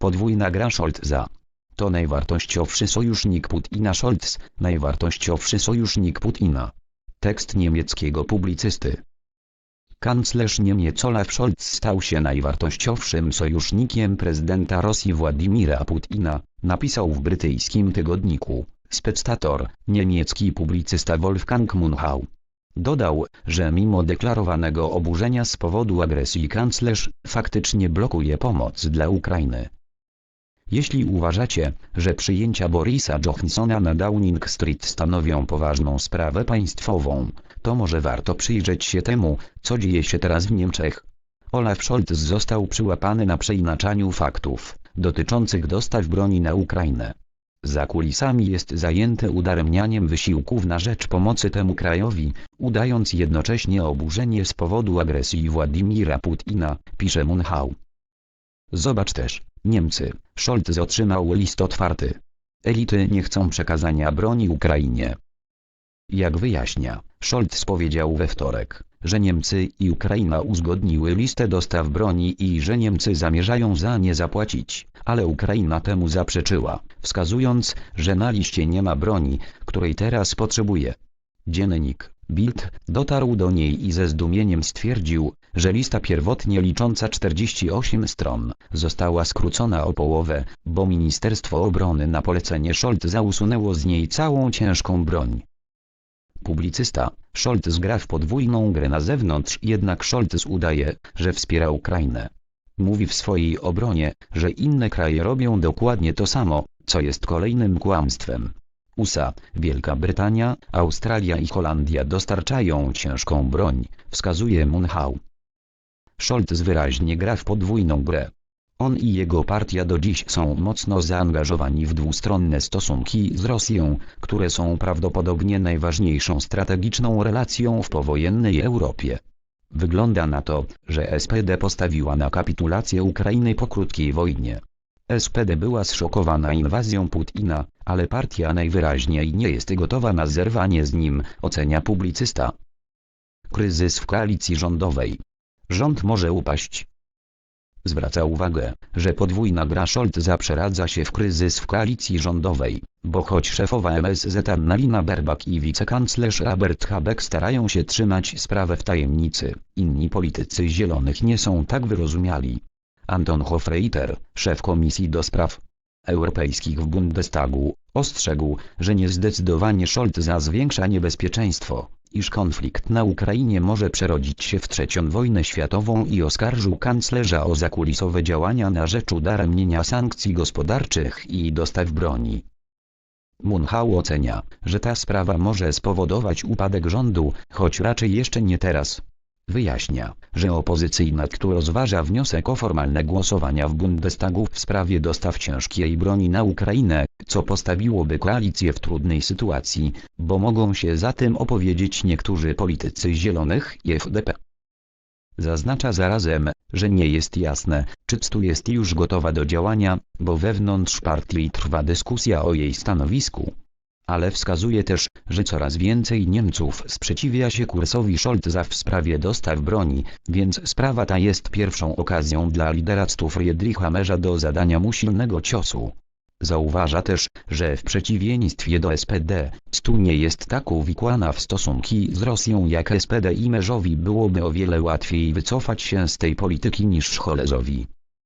Podwójna gra Scholza. To najwartościowszy sojusznik Putina Scholz, najwartościowszy sojusznik Putina. Tekst niemieckiego publicysty. Kanclerz Niemiec Olaf Scholz stał się najwartościowszym sojusznikiem prezydenta Rosji Władimira Putina, napisał w brytyjskim tygodniku Spectator, niemiecki publicysta Wolfgang Munchau. Dodał, że mimo deklarowanego oburzenia z powodu agresji kanclerz faktycznie blokuje pomoc dla Ukrainy. Jeśli uważacie, że przyjęcia Borisa Johnsona na Downing Street stanowią poważną sprawę państwową, to może warto przyjrzeć się temu, co dzieje się teraz w Niemczech. Olaf Scholz został przyłapany na przeinaczaniu faktów dotyczących dostaw broni na Ukrainę. Za kulisami jest zajęty udaremnianiem wysiłków na rzecz pomocy temu krajowi, udając jednocześnie oburzenie z powodu agresji Władimira Putina, pisze Munchau. Zobacz też, Niemcy, Scholz otrzymał list otwarty. Elity nie chcą przekazania broni Ukrainie. Jak wyjaśnia, Scholz powiedział we wtorek, że Niemcy i Ukraina uzgodniły listę dostaw broni i że Niemcy zamierzają za nie zapłacić, ale Ukraina temu zaprzeczyła, wskazując, że na liście nie ma broni, której teraz potrzebuje. Dziennik Bild dotarł do niej i ze zdumieniem stwierdził, że lista pierwotnie licząca 48 stron została skrócona o połowę, bo Ministerstwo Obrony na polecenie Scholza usunęło z niej całą ciężką broń. Publicysta, Scholz gra w podwójną grę na zewnątrz jednak Scholz udaje, że wspiera Ukrainę. Mówi w swojej obronie, że inne kraje robią dokładnie to samo, co jest kolejnym kłamstwem. USA, Wielka Brytania, Australia i Holandia dostarczają ciężką broń, wskazuje Munchau. Scholz wyraźnie gra w podwójną grę. On i jego partia do dziś są mocno zaangażowani w dwustronne stosunki z Rosją, które są prawdopodobnie najważniejszą strategiczną relacją w powojennej Europie. Wygląda na to, że SPD postawiła na kapitulację Ukrainy po krótkiej wojnie. SPD była zszokowana inwazją Putina, ale partia najwyraźniej nie jest gotowa na zerwanie z nim, ocenia publicysta. Kryzys w koalicji rządowej. Rząd może upaść. Zwraca uwagę, że podwójna gra Scholza przeradza się w kryzys w koalicji rządowej, bo choć szefowa MSZ Annalina Berbak i wicekanclerz Robert Habeck starają się trzymać sprawę w tajemnicy, inni politycy zielonych nie są tak wyrozumiali. Anton Hofreiter, szef Komisji do Spraw Europejskich w Bundestagu, ostrzegł, że niezdecydowanie Scholza zwiększa niebezpieczeństwo, iż konflikt na Ukrainie może przerodzić się w trzecią wojnę światową i oskarżył kanclerza o zakulisowe działania na rzecz udaremnienia sankcji gospodarczych i dostaw broni. Munchau ocenia, że ta sprawa może spowodować upadek rządu, choć raczej jeszcze nie teraz. Wyjaśnia, że opozycyjna TKU rozważa wniosek o formalne głosowania w Bundestagu w sprawie dostaw ciężkiej broni na Ukrainę, co postawiłoby koalicję w trudnej sytuacji, bo mogą się za tym opowiedzieć niektórzy politycy zielonych i FDP. Zaznacza zarazem, że nie jest jasne, czy CTU jest już gotowa do działania, bo wewnątrz partii trwa dyskusja o jej stanowisku. Ale wskazuje też, że coraz więcej Niemców sprzeciwia się kursowi Scholza w sprawie dostaw broni, więc sprawa ta jest pierwszą okazją dla lidera CTU Friedricha Merza do zadania mu silnego ciosu. Zauważa też, że w przeciwieństwie do SPD, CTU nie jest tak uwikłana w stosunki z Rosją jak SPD i Merzowi byłoby o wiele łatwiej wycofać się z tej polityki niż Scholzowi.